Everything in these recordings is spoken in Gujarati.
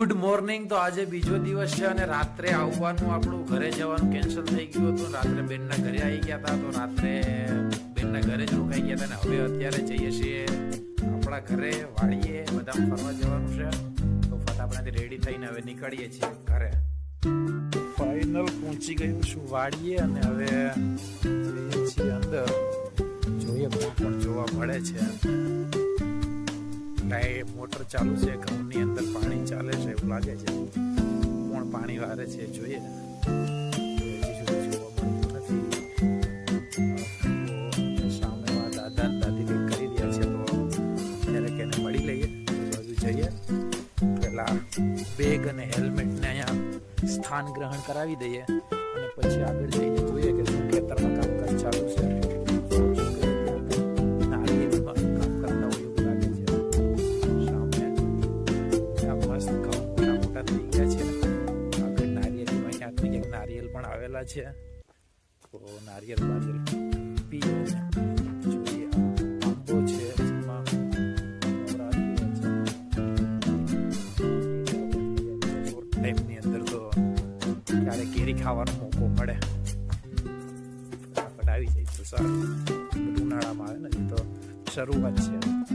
ગુડ મોર્નિંગ તો આજે બીજો દિવસ છે અને રાત્રે આવવાનું, આપણું ઘરે જવાનું કેન્સલ થઈ ગયું હતું. રાત્રે બેનના ઘરે આવી ગયા હતા તો રાત્રે બેનના ઘરે જ રોકાઈ ગયા હતા અને હવે અત્યારે જઈએ છીએ આપણા ઘરે વાળીએ બધા ફરવા જવાનું છે. તો ફટાફટ રેડી થઈને હવે નીકળીએ છીએ ઘરે. ફાઇનલ પહોંચી ગયું છું વાળીએ અને હવે જઈએ છીએ અંદર. જોઈએ કોણ જોવા મળે છે. મોટર ચાલુ છે, ઘઉંની અંદર પાણી ચાલે છે એવું લાગે છે. કોણ પાણી વારે છે જોઈએ. બેગ અને હેલ્મેટને અહીંયા સ્થાન ગ્રહણ કરાવી દઈએ. અને પછી આગળ જઈને છે. તો નારિયેલ બારિયેલ પીએ જોઈએ. આંબો છે ટાઈમની અંદર તો ક્યારે કેરી ખાવાનો મોકો મળે. ફટાફટ આવી જાય તો સર. ઉનાળામાં આવે ને તો શરૂઆત છે.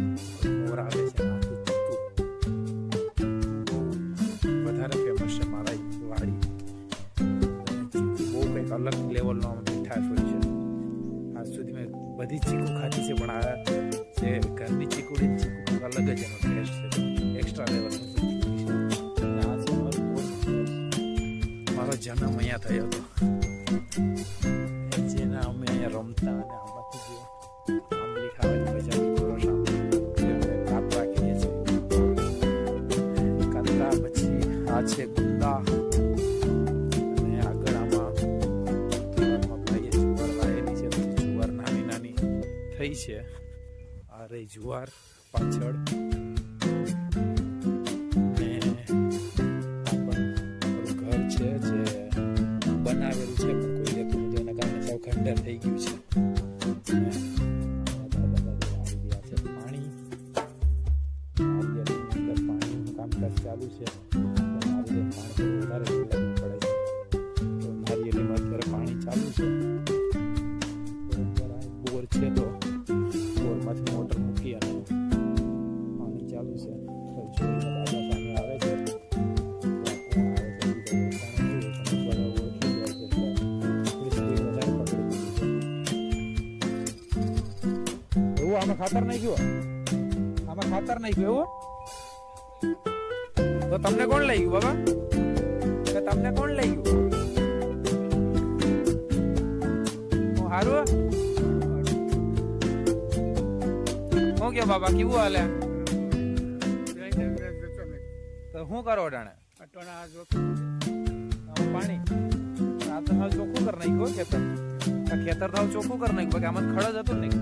જન્મ અહીંયા થયો હતો જેના અમે અહીંયા રમતા અને આમાંથી જે આંબલી ખાવાની મજા પૂરો સાંભળી કાપ રાખીએ છીએ કાંદા પછી આ છે ગુંદા થઈ છે આ રહી જુવાર પાછળ મોટર મૂકી અને પાણી ચાલુ છે. તો જોઈને સામે ખાતર નહીં ગયો? આમાં ખાતર નહીં ગયું એવું? તો તમને કોણ લઈ ગયું બાબા? કે તમને કોણ લઈ ગયું? હું. હું કે બાબા કેવું હાલે? તો શું કરો આમાં પાણી. આ તો હાલ ચોખ્ખું કરી નાખ્યું ખેતર. આ ખેતર તો હાલ ચોખ્ખું કરી નાખ્યું કે આમાં ખડ જ હતું નહીં.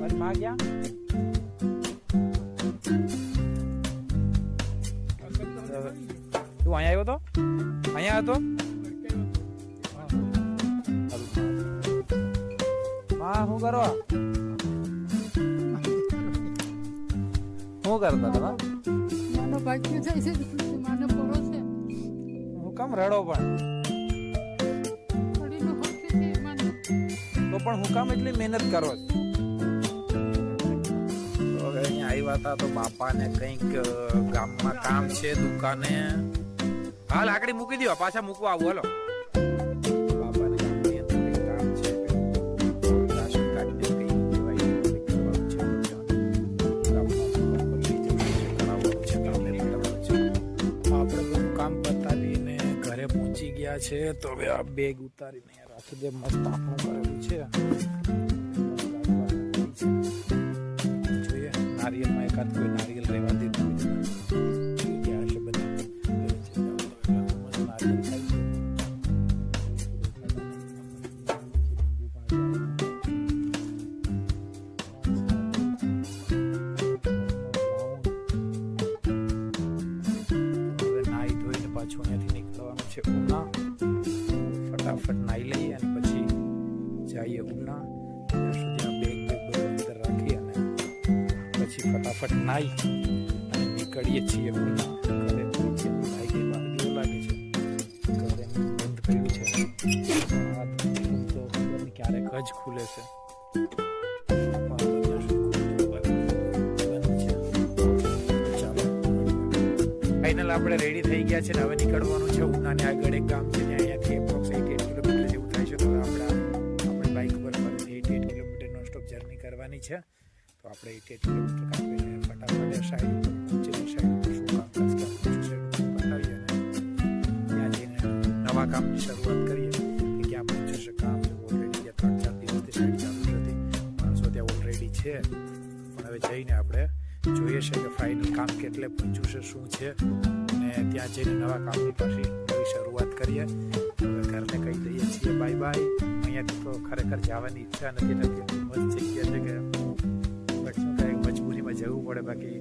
મારી માં ગયા? તું અહીંયા આવ્યો તો? અહીંયા હતો? માં શું કરો? શું કરતા તમે માનો ભાગ્ય જાય છે? માનો પોરો છે. હું કામ રડો પણ. તો પણ હું કામ એટલી મહેનત કરો છો? હવે અહીંયા આવ્યા હતા તો બાપાને કંઈક કંઈક ગામમાં કામ છે દુકાને. હાલ આકડી મૂકી દો પાછા મૂકવા આવું હાલો. ગયા છે, તો હવે આ બેગ ઉતારીને રાખી દે, મસ્ત આપણું કરેલું છે. જોઈએ નારિયેળમાં એકાદ કોઈ નારિયેલ રહેવા દેતું ત્યાં સુધી આ બેગ બેગ અંદર રાખી અને પછી ફટાફટ નાહી નીકળીએ છીએ ઘરે. ક્યારેક જ ખુલે છે. આપણે રેડી થઈ ગયા છે ને હવે નીકળવાનું છે ઉનાની આગળ એક કામ છે. કરવાની છે. તો આપણે એક એક કિલોમીટર કાપીને ફટાફટ સાઈડ ઉપર સાઈડ શું કામ કાજ કામ બીજું સાઈડ ઉપર બતાવીએ ત્યાં જઈને નવા કામની શરૂઆત કરીએ. કે ક્યાં પહોંચ્યું છે, કામ ઓલરેડી ત્યાં ત્રણ ચાર દિવસથી સાઈડ ચાલુ જ હતી માણસો ત્યાં ઓલરેડી છે. પણ હવે જઈને આપણે જોઈએ છે કે ફાઇનલ કામ કેટલે પહોંચ્યું છે, શું છે. અને ત્યાં જઈને નવા કામની પાછી શરૂઆત કરીએ ઘરને કહી દઈએ છીએ બાય બાય અહીંયાથી તો ખરેખર જવાની ઈચ્છા નથી નથી. મસ્ત જગ્યા છે કે બટ શું થાય, મજબૂરીમાં જવું પડે. બાકી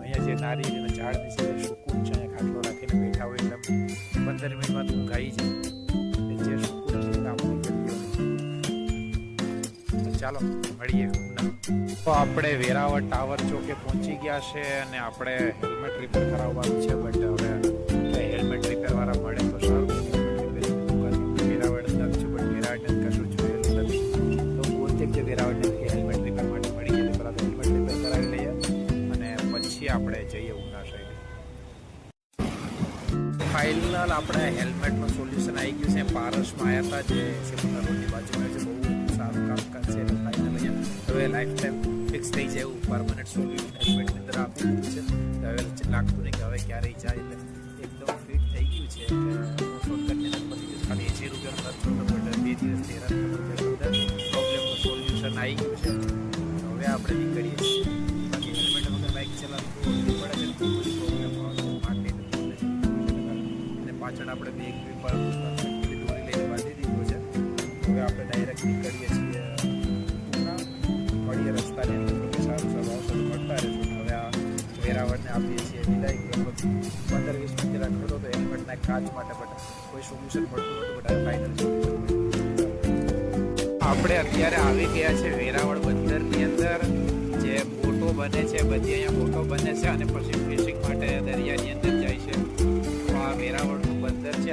અહીંયા જે નારી અને ઝાડ છે સુકૂન છે ખાટલો રાખીને બેઠા હોય એટલે પંદર મિનિટમાં તું ગાઈ જાય. ચાલો, મળીએ તો આપણે વેરાવળ ટાવર ચોકે પહોંચી ગયા છે અને આપણે હેલ્મેટ રિપેર કરાવવાનું છે બટ હવે ફાઇનલ આપણે હેલ્મેટનું સોલ્યુશન આવી ગયું છે પારસમાં આવ્યા હતા જે રોડની બાજુમાં છે બહુ સારું છે એટલે ફાઇનલ હવે લાઈફ ટાઈમ ફિક્સ થઈ જાય એવું પરમનન્ટ સોલ્યુશન હેલ્મેટની અંદર આપી દીધું છે હવે લાગતું નહીં કે હવે ક્યારેય જાય એટલે એકદમ ફિટ થઈ ગયું છે શોર્ટકટની અંદર પતી ગયું ખાલી એસી રૂપિયાનો બે દિવસ હેરાન પ્રોબ્લેમનું સોલ્યુશન આવી ગયું છે પાછળ આપણે બેગ પર દોરી લઈને બાંધી દીધો છે. હવે આપણે ડાયરેક્ટ નીકળીએ છીએ પૂના મળીએ રસ્તાની. અંદર કે સારું સારું, આવશે તો મળતા રહેશું. હવે આ વેરાવળને આપીએ છીએ વિદાય. પંદર, વીસ મિનિટ રાખતો હતો તો હેલ્મેટના કાચ માટે બટ કોઈ સોલ્યુશન મળતું હતું બટ ફાઇનલ આપણે અત્યારે આવી ગયા છે વેરાવળ બંદરની અંદર. જે બોટો બને છે, બધી અહીંયા બોટો બને છે અને પછી ફિશિંગ માટે દરિયાની અંદર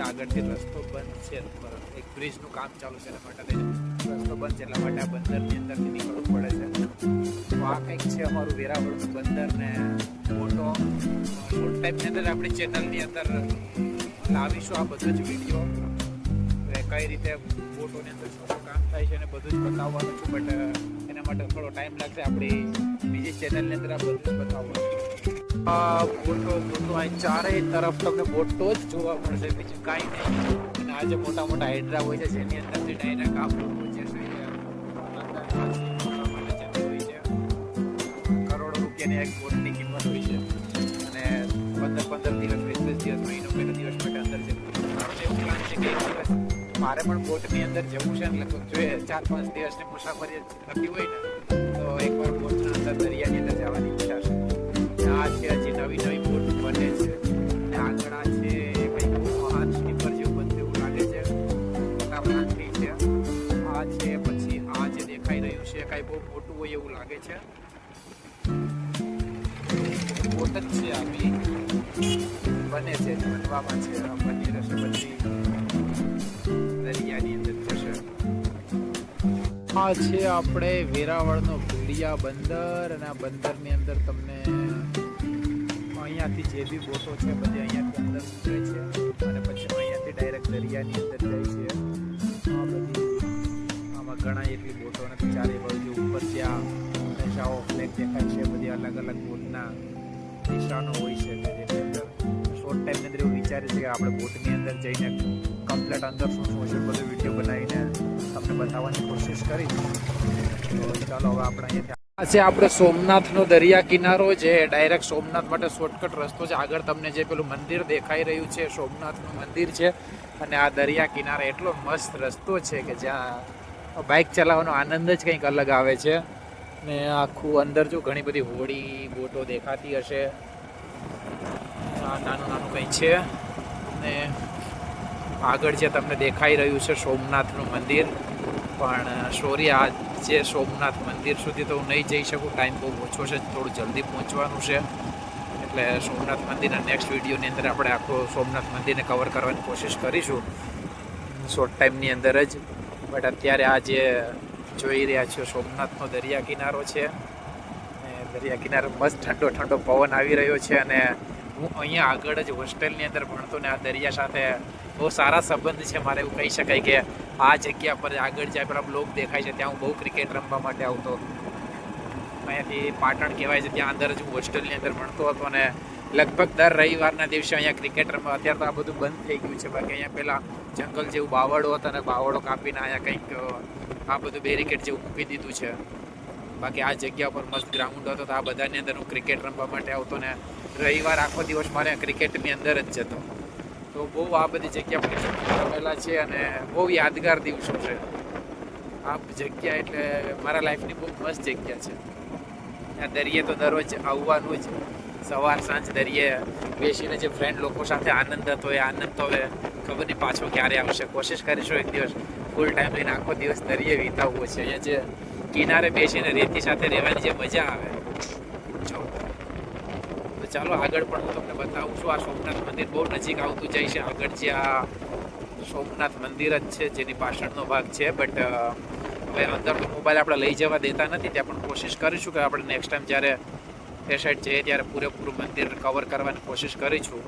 આગળથી રસ્તો બંધ છે. એક બ્રિજનું કામ ચાલુ છે, એના માટે રસ્તો બંધ છે, એટલા માટે આ બંદરની અંદરથી નીકળવું પડે છે. તો આ કંઈક છે અમારું વેરાવળનું બંદર ને બોટો શોર્ટ ટાઈમની અંદર આપણી ચેનલની અંદર લાવીશું આ બધા જ વીડિયો કઈ રીતે બોટોની અંદર શું કામ થાય છે અને બધું જ બતાવવાનું છું બટ એના માટે થોડો ટાઈમ લાગશે આપણી બીજી ચેનલની અંદર આ બધું જ બતાવવાનું છે. બોટો બોટો અહીં ચારેય તરફ તમને બોટો જ જોવા મળશે. બીજું કાંઈ નહીં. અને આ જે મોટા મોટા હાઇડ્રા હોય છે, જેની અંદરથી ડાયરેક્ટ આ બોટો છે છે એક બોટની કિંમત હોય છે. અને પંદર પંદર દિવસ માટે અંદર છે. દિવસ મારે પણ બોટની અંદર જવું છે ને લગભગ જોઈએ ચાર પાંચ દિવસની મુસાફરી થતી હોય ને હોય એવું લાગે છે? બોટ જ છે આ બી બને છે બનવામાં છે. બની રહેશે બધી દરિયાની અંદર જશે. આ છે આપણે વેરાવળનો ભીડિયા બંદર અને આ બંદરની અંદર તમને અહીંયાથી જે બી બોટો છે બધી અહીંયાથી અંદર ઉતરે છે. અને પછી અહીંયાથી ડાયરેક્ટ દરિયાની અંદર જાય છે. આ બધી આમાં ઘણા એટલી બોટો નથી ચારે બાજુ ઉપર ત્યાં નશાઓ ફ્લેગ દેખાય છે. બધી અલગ અલગ બોટના નિશાનો હોય છે શોર્ટ ટાઈમની અંદર એવું વિચારે છે કે આપણે બોટની અંદર જઈને કમ્પ્લેટ અંદર શું શું છે બધું વીડિયો બનાવીને તમને બતાવવાની કોશિશ કરીશ. તો ચાલો હવે આપણે અહીંયાથી આ છે આપણે સોમનાથનો દરિયા કિનારો જે ડાયરેક્ટ સોમનાથ માટે શોર્ટકટ રસ્તો છે. આગળ તમને જે પેલું મંદિર દેખાઈ રહ્યું છે, સોમનાથનું મંદિર છે. અને આ દરિયા કિનારે એટલો મસ્ત રસ્તો છે કે જ્યાં બાઇક ચલાવવાનો આનંદ જ કંઈક અલગ આવે છે. ને આખું અંદર જો ઘણી બધી હોડી, બોટો દેખાતી હશે. નાનું નાનું કંઈ છે. ને આગળ જે તમને દેખાઈ રહ્યું છે સોમનાથનું મંદિર. પણ સોરી આ જે સોમનાથ મંદિર સુધી તો હું નહીં જઈ શકું. ટાઈમ બહુ ઓછો છે, થોડું જલ્દી પહોંચવાનું છે. એટલે સોમનાથ મંદિરના નેક્સ્ટ વિડીયોની અંદર આપણે આખો સોમનાથ મંદિરને કવર કરવાની કોશિશ કરીશું. શોર્ટ ટાઈમની અંદર જ. બટ અત્યારે આ જે જોઈ રહ્યા છો સોમનાથનો દરિયા કિનારો છે દરિયા કિનારે મસ્ત ઠંડો ઠંડો પવન આવી રહ્યો છે અને હું અહીંયા આગળ જ હોસ્ટેલની અંદર ભણતો ને આ દરિયા સાથે બહુ સારા સંબંધ છે મારે એવું કહી શકાય કે આ જગ્યા પર આગળ જ્યાં પેલા બ્લોક દેખાય છે, ત્યાં હું બહુ ક્રિકેટ રમવા માટે આવતો. અહીંયાથી પાટણ કહેવાય છે, ત્યાં અંદર જ હું હોસ્ટેલની અંદર ભણતો હતો અને લગભગ દર રવિવારના દિવસે અહીંયા ક્રિકેટ રમવા. અત્યારે તો આ બધું બંધ થઈ ગયું છે. બાકી અહીંયા પહેલાં જંગલ જેવું બાવળો હતા અને બાવળો કાપીને અહીંયા કંઈક આ બધું બેરિકેડ જેવું મૂકી દીધું છે. બાકી આ જગ્યા પર મસ્ત ગ્રાઉન્ડ હતો. તો આ બધાની અંદર હું ક્રિકેટ રમવા માટે આવતો ને રવિવાર આખો દિવસ મારે ક્રિકેટની અંદર જ જતો. તો બહુ આ બધી જગ્યા પર રમેલા છે અને બહુ યાદગાર દિવસો છે. આ જગ્યા એટલે મારા લાઈફની બહુ મસ્ત જગ્યા છે. આ દરિયે તો દરરોજ આવવાનું જ. સવાર સાંજ દરિયે બેસીને જે ફ્રેન્ડ લોકો સાથે આનંદ હતો, એ આનંદ તો હવે ખબર નહીં પાછો ક્યારે આવશે. કોશિશ કરીશું એક દિવસ ફૂલ ટાઈમ લઈને આખો દિવસ દરિયે વિતાવવો છે. અહીંયા જે કિનારે બેસીને રેતી સાથે રહેવાની જે મજા આવે. તો ચાલો આગળ પણ હું તમને બતાવું છું, આ સોમનાથ મંદિર બહુ નજીક આવતું જાય છે. આગળ જે આ સોમનાથ મંદિર જ છે, જેની પાછળનો ભાગ છે. બટ હવે અંદર તો મોબાઈલ આપણે લઈ જવા દેતા નથી. ત્યાં પણ કોશિશ કરીશું કે આપણે નેક્સ્ટ ટાઈમ જ્યારે સાઈડ જઈએ ત્યારે પૂરેપૂરું મંદિર કવર કરવાની કોશિશ કરી છું.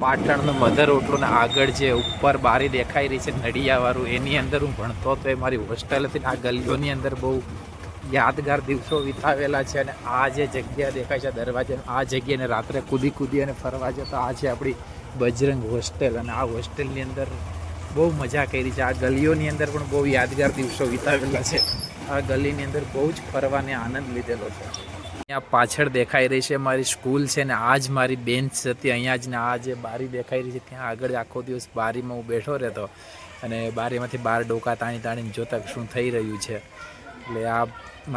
પાટણનો મધર ઓટલોને આગળ જે ઉપર બારી દેખાઈ રહી છે નડિયાવાળું, એની અંદર હું ભણતો હતો, એ મારી હોસ્ટેલ હતી આ ગલીઓની અંદર બહુ યાદગાર દિવસો વિતાવેલા છે અને આ જે જગ્યા દેખાય છે દરવાજે આ જગ્યાને રાત્રે કૂદી કૂદી અને ફરવા જતા, આ છે આપણી બજરંગ હોસ્ટેલ અને આ હોસ્ટેલની અંદર બહુ મજા કરી છે. આ ગલીઓની અંદર પણ બહુ યાદગાર દિવસો વિતાવેલા છે. આ ગલીની અંદર બહુ જ ફરવાને આનંદ લીધેલો છે. અહીંયા પાછળ દેખાઈ રહી છે મારી સ્કૂલ છે ને આ જ મારી બેન્ચ હતી, અહીંયા જ ને આ જે બારી દેખાઈ રહી છે, ત્યાં આગળ આખો દિવસ બારીમાં હું બેઠો રહેતો. અને બારીમાંથી બાર ડોકા તાણી તાણીને જોતા શું થઈ રહ્યું છે. એટલે આ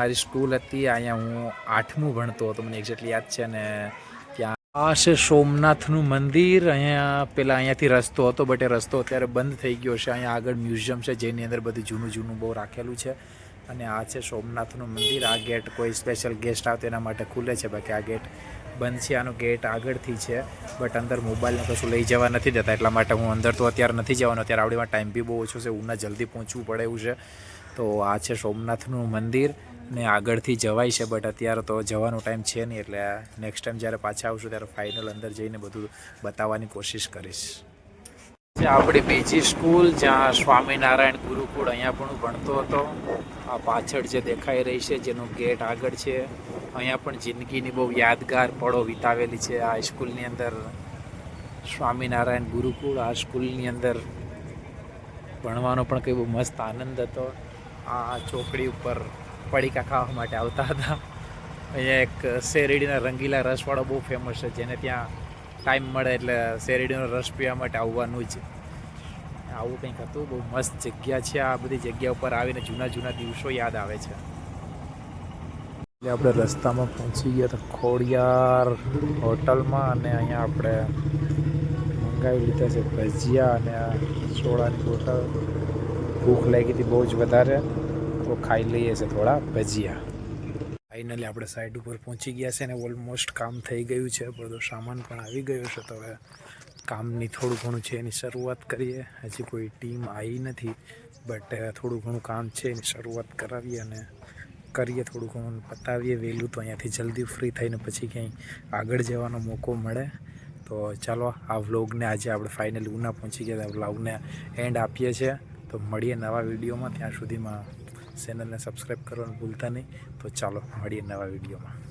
મારી સ્કૂલ હતી, અહીંયા હું આઠમું ભણતો હતો, મને એક્ઝેક્ટલી યાદ છે ને ત્યાં આ છે સોમનાથનું મંદિર, અહીંયા પેલા અહીંયાથી રસ્તો હતો, બટ એ રસ્તો અત્યારે બંધ થઈ ગયો છે, અહીંયા આગળ મ્યુઝિયમ છે, જેની અંદર બધું જૂનું જૂનું બહુ રાખેલું છે. અને આ છે સોમનાથનું મંદિર. આ ગેટ કોઈ સ્પેશિયલ ગેસ્ટ આવે તેના માટે ખુલે છે, બાકી આ ગેટ બંધ છે. આનો ગેટ આગળથી છે બટ અંદર મોબાઈલને કશું લઈ જવા નથી દેતા, એટલા માટે હું અંદર તો અત્યારે નથી જવાનો. અત્યારે આવડીમાં ટાઈમ બી બહુ ઓછો છે ઉના જલ્દી પહોંચવું પડે એવું છે. તો આ છે સોમનાથનું મંદિર ને આગળથી જવાય છે બટ અત્યારે તો જવાનો ટાઈમ છે નહીં, એટલે નેક્સ્ટ ટાઈમ જ્યારે પાછા આવશું ત્યારે ફાઇનલ અંદર જઈને બધું બતાવવાની કોશિશ કરીશ. છે આપણી બીજી સ્કૂલ, જ્યાં સ્વામિનારાયણ ગુરુકુળ અહીંયા પણ ભણતો હતો. આ પાછળ જે દેખાઈ રહી છે, જેનું ગેટ આગળ છે, અહીંયા પણ જિંદગીની બહુ યાદગાર પળો વિતાવેલી છે આ સ્કૂલની અંદર. સ્વામિનારાયણ ગુરુકુળ આ સ્કૂલની અંદર ભણવાનો પણ કંઈ બહુ મસ્ત આનંદ હતો. આ ચોકડી ઉપર પડીકા ખાવા માટે આવતા હતા. અહીંયા એક શેરડીના રંગીલા રસવાળો બહુ ફેમસ છે, જેને ત્યાં ટાઈમ મળે એટલે શેરડીનો રસ પીવા માટે આવવાનું જ. આવું કંઈક હતું. બહુ મસ્ત જગ્યા છે આ બધી જગ્યા ઉપર આવીને જૂના જૂના દિવસો યાદ આવે છે. એટલે આપણે રસ્તામાં પહોંચી ગયા હતા ખોડિયાર હોટલમાં અને અહીંયા આપણે મંગાવી લીધા છે ભજીયા અને સોડાની બોટલ. ભૂખ લાગી હતી બહુ જ વધારે. તો ખાઈ લઈએ છે થોડા ભજીયા. ફાઇનલી આપણે સાઈડ ઉપર પહોંચી ગયા છે અને ઓલમોસ્ટ કામ થઈ ગયું છે. બધો સામાન પણ આવી ગયો છે તો હવે કામની થોડું ઘણું છે એની શરૂઆત કરીએ. હજી કોઈ ટીમ આવી નથી બટ થોડું ઘણું કામ છે એની શરૂઆત કરાવીએ અને કરીએ થોડું ઘણું પતાવીએ. વહેલું તો અહીંયાથી જલ્દી ફ્રી થઈને પછી ક્યાંય આગળ જવાનો મોકો મળે. તો ચાલો, આ વ્લોગને આજે આપણે ફાઇનલી ઉના પહોંચી ગયા વ્લોગને એન્ડ આપીએ છીએ. તો મળીએ નવા વિડીયોમાં ત્યાં સુધીમાં ચેનલને સબસ્ક્રાઈબ કરવાનું ભૂલતા નહીં. તો ચાલો મળીએ નવા વિડીયોમાં.